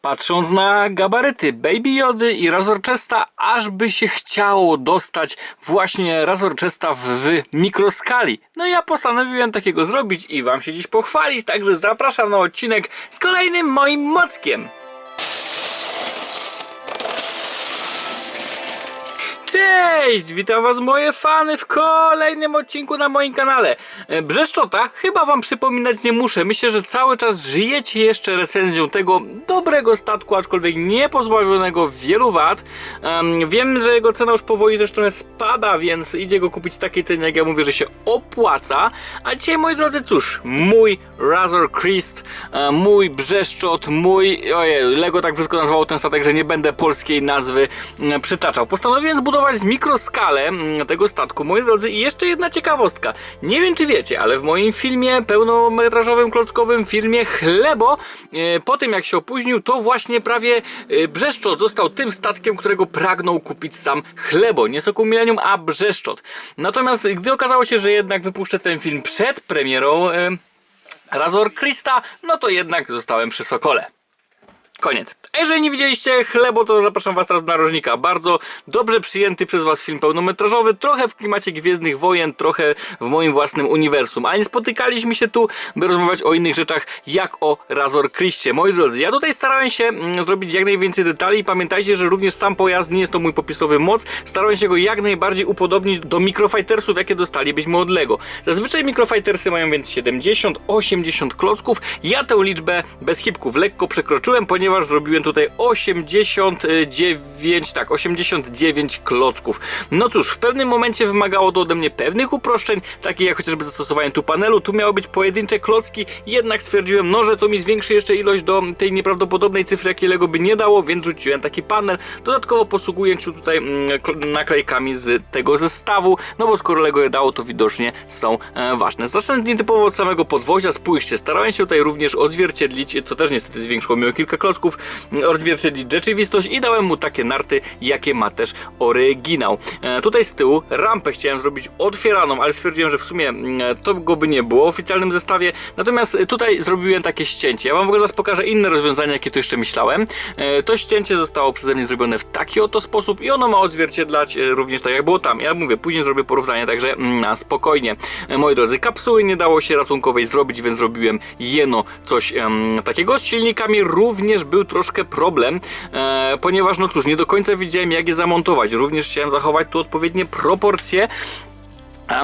Patrząc na gabaryty Baby Jody i Razorchesta, aż by się chciało dostać właśnie Razorchesta w, mikroskali. No ja postanowiłem takiego zrobić i wam się dziś pochwalić, także zapraszam na odcinek z kolejnym moim mockiem. Cześć! Witam was moje fany w kolejnym odcinku na moim kanale. E, Brzeszczota chyba wam przypominać nie muszę. Myślę, że cały czas żyjecie jeszcze recenzją tego dobrego statku, aczkolwiek nie pozbawionego wielu wad. Em, wiem, że jego cena już powoli też trochę spada, więc idzie go kupić w takiej cenie, jak ja mówię, że się opłaca. A dzisiaj, moi drodzy, cóż, mój Razor Christ, e, mój Brzeszczot, mój... Ojej, Lego tak brzydko nazwało ten statek, że nie będę polskiej nazwy mm, przytaczał. Postanowiłem zbudować mikroskalę mm, tego statku, moi drodzy, i jeszcze jedna ciekawostka. Nie wiem, czy wiecie, ale w moim filmie pełnometrażowym, klockowym filmie Chlebo, e, po tym jak się opóźnił, to właśnie prawie e, Brzeszczot został tym statkiem, którego pragnął kupić sam Chlebo. Nie Sokół Millennium, a Brzeszczot. Natomiast gdy okazało się, że jednak wypuszczę ten film przed premierą e, Razor Krista, no to jednak zostałem przy Sokole. Koniec. A jeżeli nie widzieliście chlebo, to zapraszam was teraz do narożnika. Bardzo dobrze przyjęty przez was film pełnometrażowy, trochę w klimacie Gwiezdnych Wojen, trochę w moim własnym uniwersum. A nie spotykaliśmy się tu, by rozmawiać o innych rzeczach, jak o Razor Christie. Moi drodzy, ja tutaj starałem się mm, zrobić jak najwięcej detali. Pamiętajcie, że również sam pojazd nie jest to mój popisowy moc. Starałem się go jak najbardziej upodobnić do mikrofightersów, jakie dostalibyśmy od Lego. Zazwyczaj mikrofightersy mają więc 70-80 klocków. Ja tę liczbę bez hipków lekko przekroczyłem, ponieważ zrobiłem tutaj 89, tak, 89 klocków. No cóż, w pewnym momencie wymagało to ode mnie pewnych uproszczeń, takich jak chociażby zastosowanie tu panelu, tu miały być pojedyncze klocki, jednak stwierdziłem, no, że to mi zwiększy jeszcze ilość do tej nieprawdopodobnej cyfry, jakiej Lego by nie dało, więc rzuciłem taki panel. Dodatkowo posługując się tutaj mm, kl- naklejkami z tego zestawu, no bo skoro Lego je dało, to widocznie są e, ważne. Zacznę nietypowo od samego podwozia, spójrzcie, starałem się tutaj również odzwierciedlić, co też niestety zwiększyło mi o kilka klocków, m, odzwierciedlić rzeczywistość i dałem mu takie narty, jakie ma też oryginał. E, tutaj z tyłu rampę chciałem zrobić otwieraną, ale stwierdziłem, że w sumie mm, to go by nie było w oficjalnym zestawie, natomiast tutaj zrobiłem takie ścięcie. Ja wam w ogóle zaraz pokażę inne rozwiązania, jakie tu jeszcze myślałem. E, To ścięcie zostało przeze mnie zrobione w taki oto sposób i ono ma odzwierciedlać e, również tak jak było tam. Ja mówię, później zrobię porównanie, także mm, na spokojnie. E, Moi drodzy, kapsuły nie dało się ratunkowej zrobić, więc zrobiłem jeno coś takiego. Z silnikami również był troszkę problem, e, ponieważ no cóż, nie do końca wiedziałem jak je zamontować. Również chciałem zachować tu odpowiednie proporcje,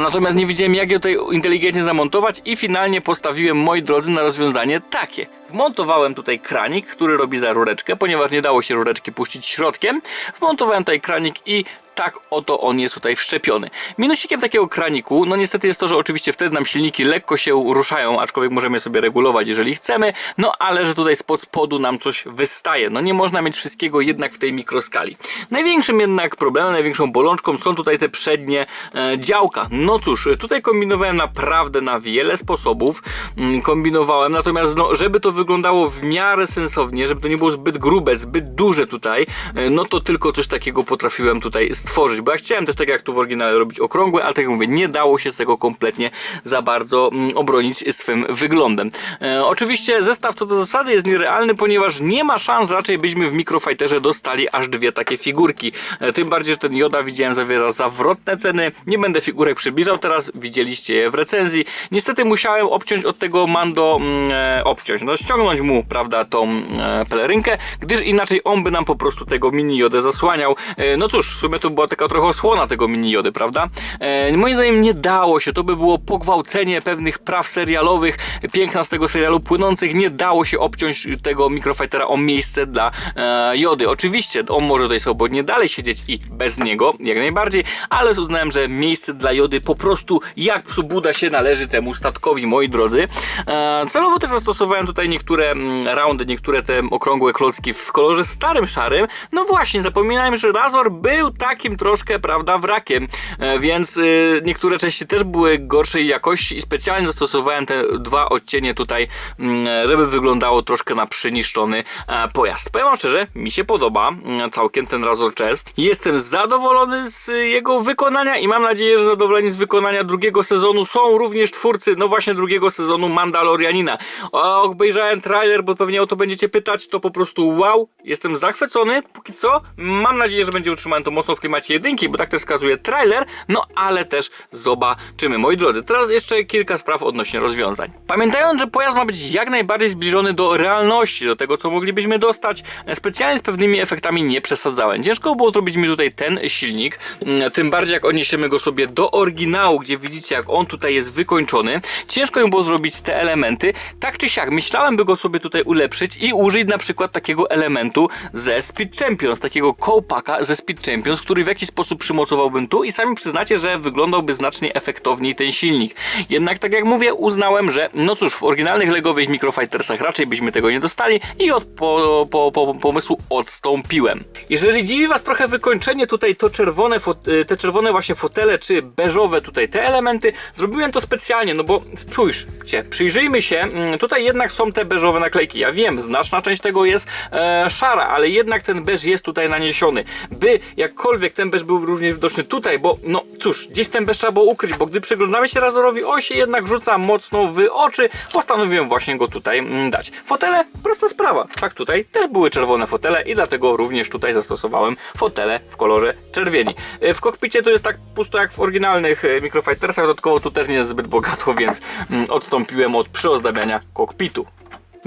natomiast nie wiedziałem jak je tutaj inteligentnie zamontować i finalnie postawiłem, moi drodzy, na rozwiązanie takie. Wmontowałem tutaj kranik, który robi za rureczkę, ponieważ nie dało się rureczki puścić środkiem. Wmontowałem tutaj kranik i tak oto on jest tutaj wszczepiony. Minusikiem takiego kraniku, no niestety jest to, że oczywiście wtedy nam silniki lekko się ruszają, aczkolwiek możemy sobie regulować, jeżeli chcemy, no ale że tutaj spod spodu nam coś wystaje. No nie można mieć wszystkiego jednak w tej mikroskali. Największym jednak problemem, największą bolączką są tutaj te przednie e, działka. No cóż, tutaj kombinowałem naprawdę na wiele sposobów. Mm, kombinowałem, natomiast no, żeby to wyglądało w miarę sensownie, żeby to nie było zbyt grube, zbyt duże tutaj, e, no to tylko coś takiego potrafiłem tutaj stworzyć, bo ja chciałem też tak jak tu w oryginale robić okrągłe, ale tak jak mówię, nie dało się z tego kompletnie za bardzo mm, obronić swym wyglądem. E, oczywiście zestaw co do zasady jest nierealny, ponieważ nie ma szans raczej byśmy w Microfighterze dostali aż dwie takie figurki. E, tym bardziej, że ten Joda widziałem zawiera zawrotne ceny. Nie będę figurek przybliżał, teraz widzieliście je w recenzji. Niestety musiałem obciąć od tego Mando, mm, e, obciąć, no ściągnąć mu, prawda, tą e, pelerynkę, gdyż inaczej on by nam po prostu tego mini Jodę zasłaniał. E, no cóż, w sumie to była taka trochę osłona tego mini Jody, prawda? E, moim zdaniem nie dało się, to by było pogwałcenie pewnych praw serialowych, piękna z tego serialu płynących, nie dało się obciąć tego mikrofightera o miejsce dla e, Jody. Oczywiście on może tutaj swobodnie dalej siedzieć i bez niego, jak najbardziej, ale uznałem, że miejsce dla Jody po prostu jak psu Buda się należy temu statkowi, moi drodzy. E, celowo też zastosowałem tutaj niektóre mm, roundy, niektóre te okrągłe klocki w kolorze starym, szarym. No właśnie, zapominałem, że Razor był taki takim troszkę, prawda, wrakiem, e, więc y, niektóre części też były gorszej jakości i specjalnie zastosowałem te dwa odcienie tutaj, mm, żeby wyglądało troszkę na przyniszczony e, pojazd. Powiem wam szczerze, mi się podoba mm, całkiem ten Razor Chest. Jestem zadowolony z jego wykonania i mam nadzieję, że zadowoleni z wykonania drugiego sezonu są również twórcy, no właśnie drugiego sezonu Mandalorianina. Obejrzałem trailer, bo pewnie o to będziecie pytać, to po prostu wow, jestem zachwycony, póki co. Mam nadzieję, że będzie utrzymany to mocno w klimacie jedynki, bo tak też wskazuje trailer, no ale też zobaczymy. Moi drodzy, teraz jeszcze kilka spraw odnośnie rozwiązań. Pamiętając, że pojazd ma być jak najbardziej zbliżony do realności, do tego, co moglibyśmy dostać, specjalnie z pewnymi efektami nie przesadzałem. Ciężko było zrobić mi tutaj ten silnik, mm, tym bardziej jak odniesiemy go sobie do oryginału, gdzie widzicie, jak on tutaj jest wykończony. Ciężko mi było zrobić te elementy. Tak czy siak, myślałem, by go sobie tutaj ulepszyć i użyć na przykład takiego elementu ze Speed Champions, takiego kołpaka ze Speed Champions, który w jakiś sposób przymocowałbym tu i sami przyznacie, że wyglądałby znacznie efektowniej ten silnik. Jednak tak jak mówię, uznałem, że no cóż, w oryginalnych legowych Microfightersach raczej byśmy tego nie dostali i od po, po, po, pomysłu odstąpiłem. Jeżeli dziwi was trochę wykończenie tutaj to czerwone, y, te czerwone właśnie fotele, czy beżowe tutaj te elementy, zrobiłem to specjalnie, no bo spójrzcie, przyjrzyjmy się, mm, tutaj jednak są te beżowe naklejki. Ja wiem, znaczna część tego jest e, szara, ale jednak ten beż jest tutaj naniesiony. By jakkolwiek ten beż był również widoczny tutaj, bo no cóż, gdzieś ten beż trzeba było ukryć, bo gdy przyglądamy się Razorowi, on się jednak rzuca mocno w oczy, postanowiłem właśnie go tutaj mm, dać. Fotele, prosta sprawa. Tak tutaj też były czerwone fotele i dlatego również tutaj zastosowałem fotele w kolorze czerwieni. E, W kokpicie to jest tak pusto jak w oryginalnych e, Microfightersach, dodatkowo tu też nie jest zbyt bogato, więc mm, odstąpiłem od przyozdabiania kokpitu.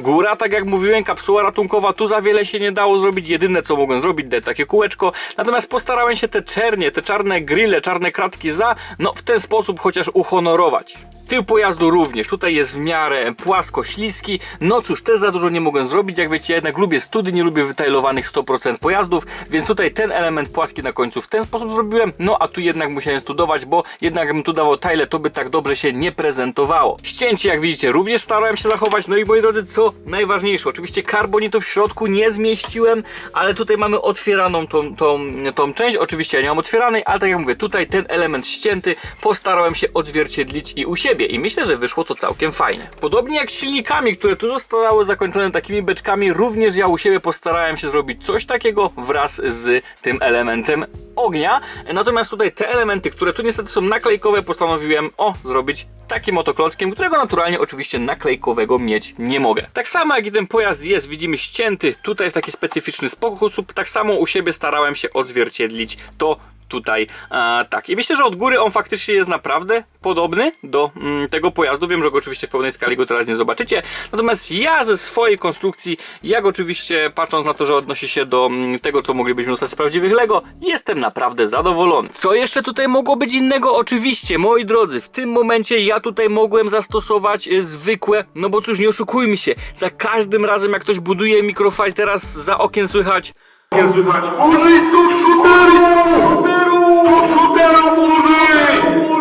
Góra, tak jak mówiłem, kapsuła ratunkowa, tu za wiele się nie dało zrobić. Jedyne co mogłem zrobić, dać takie kółeczko. Natomiast postarałem się te czernie, te czarne grille, czarne kratki za, no w ten sposób chociaż uhonorować. Tył pojazdu również, tutaj jest w miarę płasko, śliski. No cóż, też za dużo nie mogłem zrobić. Jak wiecie, ja jednak lubię study, nie lubię wytajlowanych 100% pojazdów, więc tutaj ten element płaski na końcu w ten sposób zrobiłem. No a tu jednak musiałem studować, bo jednak jakbym tu dawał tajle, to by tak dobrze się nie prezentowało. Ścięcie, jak widzicie, również starałem się zachować. No i moi drodzy, co najważniejsze, oczywiście karbonitu w środku nie zmieściłem, ale tutaj mamy otwieraną tą, tą, tą część. Oczywiście ja nie mam otwieranej, ale tak jak mówię, tutaj ten element ścięty postarałem się odzwierciedlić i u siebie i myślę, że wyszło to całkiem fajne. Podobnie jak z silnikami, które tu zostały zakończone takimi beczkami, również ja u siebie postarałem się zrobić coś takiego wraz z tym elementem ognia. Natomiast tutaj te elementy, które tu niestety są naklejkowe, postanowiłem o zrobić takim oto klockiem, którego naturalnie oczywiście naklejkowego mieć nie mogę. Tak samo jak i ten pojazd jest, widzimy ścięty tutaj w taki specyficzny sposób, tak samo u siebie starałem się odzwierciedlić to tutaj a, tak. I myślę, że od góry on faktycznie jest naprawdę podobny do mm, tego pojazdu. Wiem, że go oczywiście w pełnej skali go teraz nie zobaczycie. Natomiast ja ze swojej konstrukcji, jak oczywiście patrząc na to, że odnosi się do mm, tego, co moglibyśmy dostać z prawdziwych Lego, jestem naprawdę zadowolony. Co jeszcze tutaj mogło być innego? Oczywiście, moi drodzy, w tym momencie ja tutaj mogłem zastosować y, zwykłe, no bo cóż, nie oszukujmy się, za każdym razem jak ktoś buduje mikrofile, teraz za okien słychać Nie słychać. Użyj stop shooterów! Stop shooterów użyj!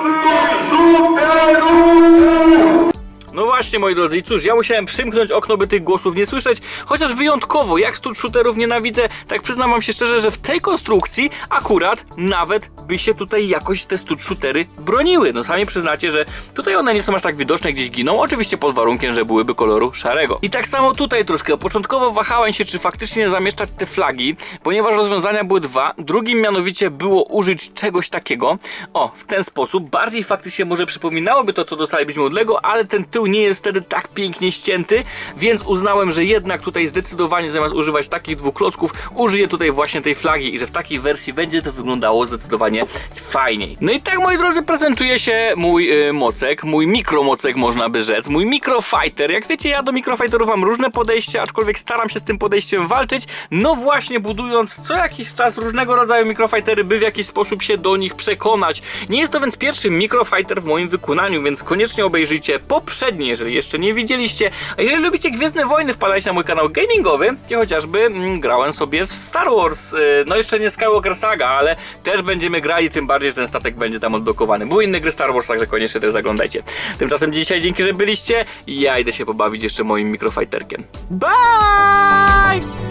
Właśnie, moi drodzy, i cóż, ja musiałem przymknąć okno, by tych głosów nie słyszeć, chociaż wyjątkowo, jak stud shooterów nienawidzę, tak przyznam wam się szczerze, że w tej konstrukcji akurat nawet by się tutaj jakoś te stud shootery broniły. No sami przyznacie, że tutaj one nie są aż tak widoczne, gdzieś giną, oczywiście pod warunkiem, że byłyby koloru szarego. I tak samo tutaj troszkę, początkowo wahałem się, czy faktycznie zamieszczać te flagi, ponieważ rozwiązania były dwa. Drugim mianowicie było użyć czegoś takiego, o, w ten sposób, bardziej faktycznie może przypominałoby to, co dostalibyśmy od Lego, ale ten tył nie jest wtedy tak pięknie ścięty, więc uznałem, że jednak tutaj zdecydowanie zamiast używać takich dwóch klocków, użyję tutaj właśnie tej flagi i że w takiej wersji będzie to wyglądało zdecydowanie fajniej. No i tak, moi drodzy, prezentuje się mój y, mocek, mój mikromocek można by rzec, mój mikrofighter. Jak wiecie, ja do mikrofighterów mam różne podejście, aczkolwiek staram się z tym podejściem walczyć, no właśnie budując co jakiś czas różnego rodzaju mikrofightery, by w jakiś sposób się do nich przekonać. Nie jest to więc pierwszy mikrofighter w moim wykonaniu, więc koniecznie obejrzyjcie poprzednie, jeżeli jeszcze nie widzieliście. A jeżeli lubicie Gwiezdne Wojny, wpadajcie na mój kanał gamingowy, gdzie chociażby mm, grałem sobie w Star Wars. y, No jeszcze nie Skywalker Saga, ale też będziemy grali, tym bardziej, że ten statek będzie tam odblokowany. Były inne gry Star Wars, także koniecznie też zaglądajcie. Tymczasem dzisiaj dzięki, że byliście. Ja idę się pobawić jeszcze moim mikrofighterkiem. Bye!